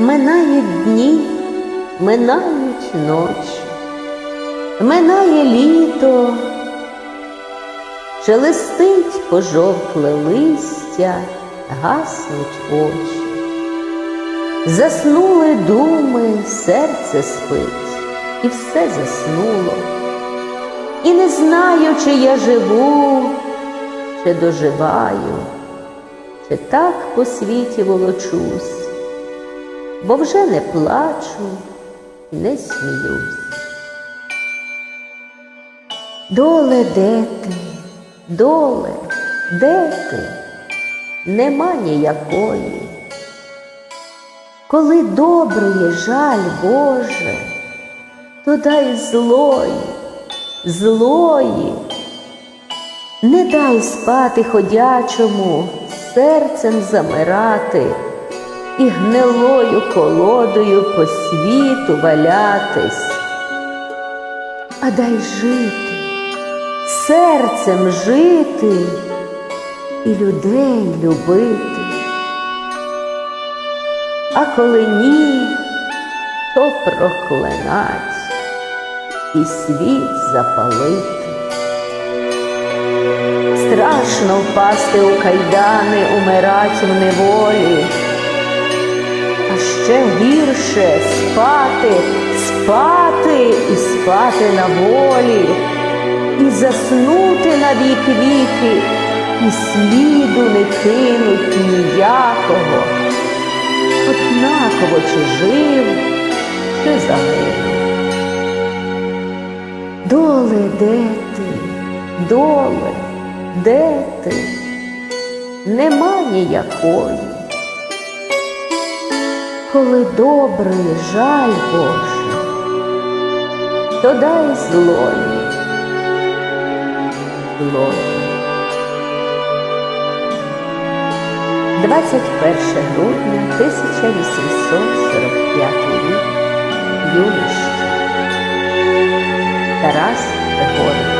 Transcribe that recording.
Минають дні, минають ночі, минає літо, шелестить пожовкле листя, гаснуть очі. Заснули думи, серце спить, і все заснуло. І не знаю, чи я живу, чи доживаю, чи так по світі волочусь, бо вже не плачу, не сміюсь. Доле, де ти, доле, де ти? Нема ніякої. Коли доброї жаль Боже, то дай злої, злої, не дай спати ходячому, серцем замирати і гнилою колодою по світу валятись, а дай жити, серцем жити і людей любити. А коли ні, то проклинать і світ запалити. Страшно впасти у кайдани, умирать в неволі, а ще гірше спати, спати і спати на волі, і заснути на вік віки, і сліду не кинуть ніякого однаково чи жив, чи загинув. Доле, де ти, доле, де ти? Нема ніякої коли добрий жаль Боже, то дай злою, злою. 21 грудня 1845 рік. Юніш Тарас Григорій